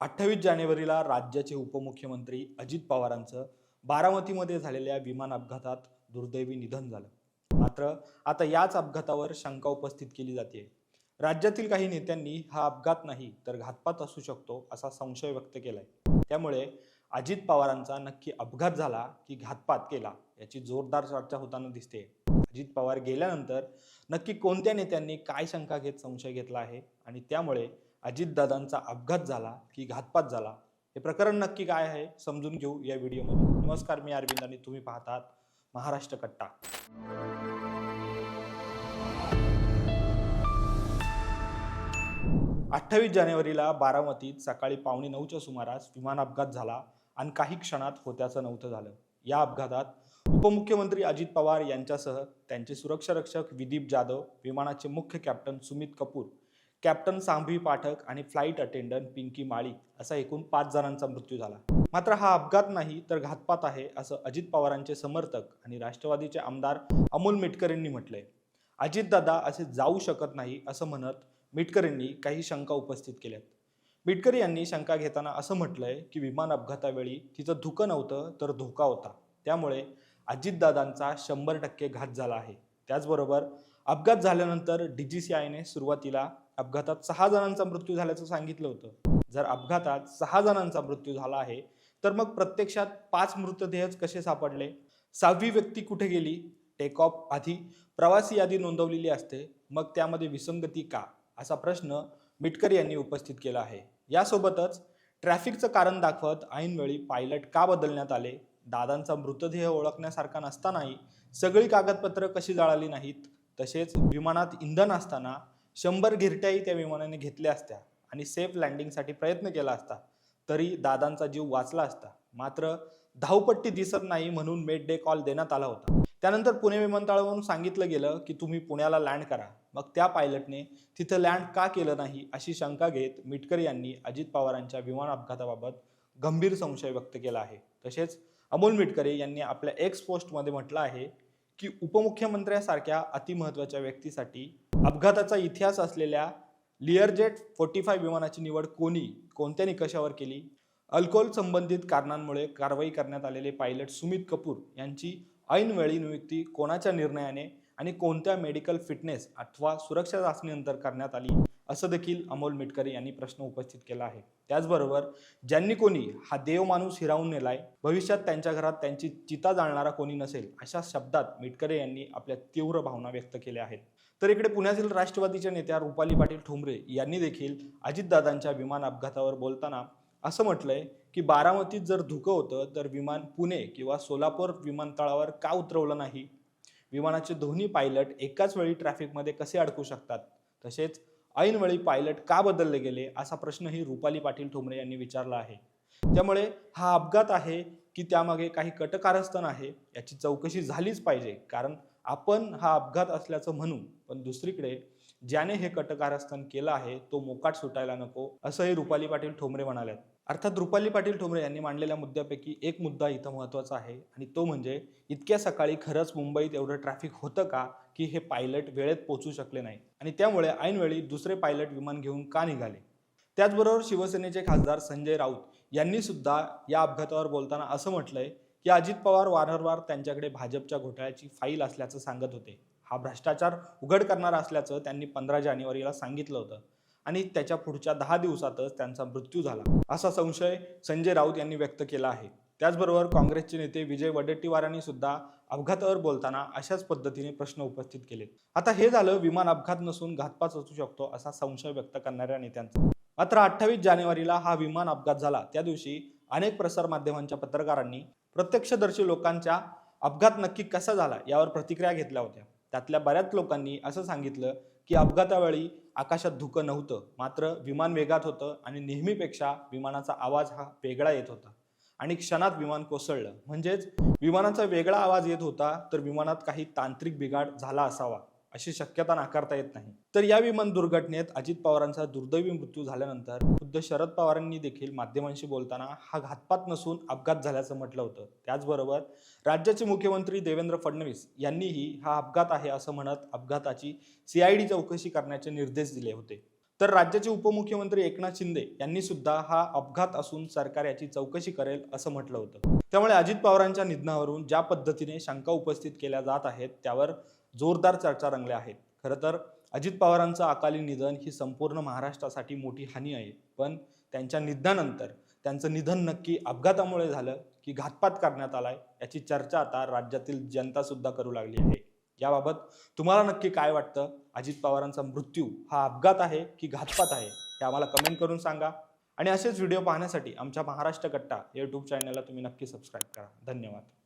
अठ्ठावीस जानेवारीला राज्याचे उपमुख्यमंत्री अजित पवारांचं बारामतीमध्ये झालेल्या विमान अपघातात दुर्दैवी निधन झालं. मात्र आता याच अपघातावर शंका उपस्थित केली जाते राज्यातील काही नेत्यांनी हा अपघात नाही तर घातपात असू शकतो असा संशय व्यक्त केलाय. त्यामुळे अजित पवारांचा नक्की अपघात झाला की घातपात केला याची जोरदार चर्चा होताना दिसते अजित पवार गेल्यानंतर नक्की कोणत्या नेत्यांनी काय शंका घेत संशय घेतला आहे? आणि त्यामुळे अजितदादांचा अपघात झाला की घातपात झाला हे प्रकरण नक्की काय आहे समजून घेऊ या व्हिडिओमध्ये. नमस्कार मी अरविंद आणि तुम्ही पाहतात महाराष्ट्र कट्टा. अठ्ठावीस जानेवारीला बारामतीत सकाळी पावणे नऊच्या सुमारास विमान अपघात झाला आणि काही क्षणात होत्याचं नव्हतं झालं. या अपघातात उपमुख्यमंत्री अजित पवार यांच्यासह त्यांचे सुरक्षा रक्षक विदीप जाधव विमानाचे मुख्य कॅप्टन सुमित कपूर कॅप्टन सांभवी पाठक आणि फ्लाईट अटेंडंट पिंकी माळी असा एकूण पाच जणांचा मृत्यू झाला. मात्र हा अपघात नाही तर घातपात आहे असं अजित पवारांचे समर्थक आणि राष्ट्रवादीचे आमदार अमोल मिटकरेंनी म्हटलंय. अजितदादा असे जाऊ शकत नाही असं म्हणत मिटकरेंनी काही शंका उपस्थित केल्यात. मिटकर यांनी शंका घेताना असं म्हटलंय की विमान अपघातावेळी तिचं धुकं नव्हतं तर धोका होता. त्यामुळे अजितदादांचा शंभर टक्के घात झाला आहे. त्याचबरोबर अपघात झाल्यानंतर डी जी सी आयने सुरुवातीला अपघातात सहा जणांचा मृत्यू झाल्याचं सांगितलं होतं. जर अपघातात सहा जणांचा मृत्यू झाला आहे तर मग प्रत्यक्षात पाच मृतदेहच कसे सापडले? सहावी व्यक्ती कुठे गेली? टेक ऑफ आधी. प्रवासी यादी नोंदवलेली असते. मग त्यामध्ये विसंगती का? असा प्रश्न मिटकर यांनी उपस्थित केला आहे. यासोबतच ट्रॅफिकचं कारण दाखवत ऐनवेळी पायलट का बदलण्यात आले? दादांचा मृतदेह ओळखण्यासारखा नसतानाही सगळी कागदपत्र कशी जाळाली नाहीत तसेच विमानात इंधन असताना शंभर गिरट्याही त्या विमानाने घेतल्या असत्या आणि सेफ लँडिंगसाठी प्रयत्न केला असता तरी दादांचा जीव वाचला असता. मात्र धावपट्टी दिसत नाही म्हणून मेड डे कॉल देण्यात आला होता. त्यानंतर पुणे विमानतळावरून सांगितलं गेलं की तुम्ही पुण्याला लँड करा. मग त्या पायलटने तिथं लँड का केलं नाही अशी शंका घेत मिटकर यांनी अजित पवारांच्या विमान अपघाताबाबत गंभीर संशय व्यक्त केला आहे. तसेच अमोल मिटकरे यांनी आपल्या एक्स पोस्टमध्ये म्हटलं आहे की उपमुख्यमंत्र्यासारख्या अतिमहत्वाच्या व्यक्तीसाठी अपघाताचा इतिहास असलेल्या लिअरजेट फोर्टी फाय विमानाची निवड कोणी कोणत्या निकषावर केली? अल्कोहोल संबंधित कारणांमुळे कारवाई करण्यात आलेले पायलट सुमित कपूर यांची ऐनवेळी नियुक्ती कोणाच्या निर्णयाने आणि कोणत्या मेडिकल फिटनेस अथवा सुरक्षा चाचणीनंतर करण्यात आली? असं देखील अमोल मिटकरी यांनी प्रश्न उपस्थित केला आहे. त्याचबरोबर ज्यांनी कोणी हा देव माणूस हिरावून नेलाय भविष्यात त्यांच्या घरात त्यांची चिता जाळणारा कोणी नसेल अशा शब्दात मिटकरे यांनी आपल्या तीव्र भावना व्यक्त केल्या आहेत. तर इकडे पुण्यातील राष्ट्रवादीच्या नेत्या रुपाली पाटील ठोंबरे यांनी देखील अजितदादांच्या विमान अपघातावर बोलताना असं म्हटलंय की बारामतीत जर धुकं होतं तर विमान पुणे किंवा सोलापूर विमानतळावर का उतरवलं नाही? विमानाचे दोन्ही पायलट एकाच वेळी ट्रॅफिकमध्ये कसे अडकू शकतात? तसेच ऐनवेळी पायलट का बदलले गेले असा प्रश्नही रुपाली पाटील ठोंबरे यांनी विचारला आहे. त्यामुळे हा अपघात आहे की त्यामागे काही कटकारस्थान आहे याची चौकशी झालीच पाहिजे कारण आपण हा अपघात असल्याचं म्हणू पण दुसरीकडे ज्याने हे कटकारस्थान केलं आहे तो मोकाट सुटायला नको असंही रुपाली पाटील ठोंबरे म्हणाल्यात. अर्थात रुपाली पाटील ठोंबरे यांनी मांडलेल्या मुद्द्यापैकी एक मुद्दा इथं महत्त्वाचा आहे आणि तो म्हणजे इतक्या सकाळी खरंच मुंबईत एवढं ट्रॅफिक होतं का की हे पायलट वेळेत पोहोचू शकले नाही आणि त्यामुळे ऐनवेळी दुसरे पायलट विमान घेऊन का निघाले? त्याचबरोबर शिवसेनेचे खासदार संजय राऊत यांनी सुद्धा या अपघातावर बोलताना असं म्हटलंय की अजित पवार वारंवार त्यांच्याकडे भाजपच्या घोटाळ्याची फाईल असल्याचं सांगत होते. हा भ्रष्टाचार उघड करणारा असल्याचं त्यांनी पंधरा जानेवारीला सांगितलं होतं. आणि त्याच्या पुढच्या दहा दिवसातच त्यांचा मृत्यू झाला. असा संशय संजय राऊत यांनी व्यक्त केला आहे. त्याचबरोबर काँग्रेसचे नेते विजय वडेट्टीवारांनी सुद्धा अपघातावर बोलताना अशाच पद्धतीने प्रश्न उपस्थित केले आता हे झालं विमान अपघात नसून घातपात असू शकतो असा संशय व्यक्त करणाऱ्या नेत्यांचा. मात्र अठ्ठावीस जानेवारीला हा विमान अपघात झाला. त्या दिवशी अनेक प्रसारमाध्यमांच्या पत्रकारांनी प्रत्यक्षदर्शी लोकांच्या अपघात नक्की कसा झाला यावर प्रतिक्रिया घेतल्या होत्या. त्यातल्या बऱ्याच लोकांनी असं सांगितलं की अपघातावेळी आकाशात धुकं नव्हतं मात्र विमान वेगात होतं आणि नेहमीपेक्षा विमानाचा आवाज हा वेगळा येत होता. आणि क्षणात विमान कोसळलं. म्हणजेच विमानाचा वेगळा आवाज येत होता तर विमानात काही तांत्रिक बिघाड झाला असावा. अशी शक्यता नाकारता येत नाही. तर या विमान दुर्घटनेत अजित पवारांचा दुर्दैवी मृत्यू झाल्यानंतर खुद्द शरद पवारांनी देखील माध्यमांशी बोलताना हा घातपात नसून अपघात झाल्याचं म्हटलं होतं. त्याचबरोबर राज्याचे मुख्यमंत्री देवेंद्र फडणवीस यांनीही हा अपघात आहे असं म्हणत अपघाताची सीआयडी चौकशी करण्याचे निर्देश दिले होते. तर राज्याचे उपमुख्यमंत्री एकनाथ शिंदे यांनी सुद्धा हा अपघात असून सरकार याची चौकशी करेल असं म्हटलं होतं. त्यामुळे अजित पवारांच्या निधनावरून ज्या पद्धतीने शंका उपस्थित केल्या जात आहेत त्यावर जोरदार चर्चा रंगल्या आहेत. खरं तर अजित पवारांचं अकाली निधन ही संपूर्ण महाराष्ट्रासाठी मोठी हानी आहे. पण त्यांच्या निधनानंतर त्यांचं निधन नक्की अपघातामुळे झालं की घातपात करण्यात आलाय याची चर्चा आता राज्यातील जनता सुद्धा करू लागली आहे. याबाबत तुम्हाला नक्की काय वाटतं? अजित पवारांचा मृत्यू हा अपघात आहे की घातपात आहे? हे आम्हाला कमेंट करून सांगा. आणि असेच व्हिडिओ पाहण्यासाठी आमच्या महाराष्ट्र कट्टा यूट्यूब चॅनलला तुम्ही नक्की सबस्क्राईब करा. धन्यवाद.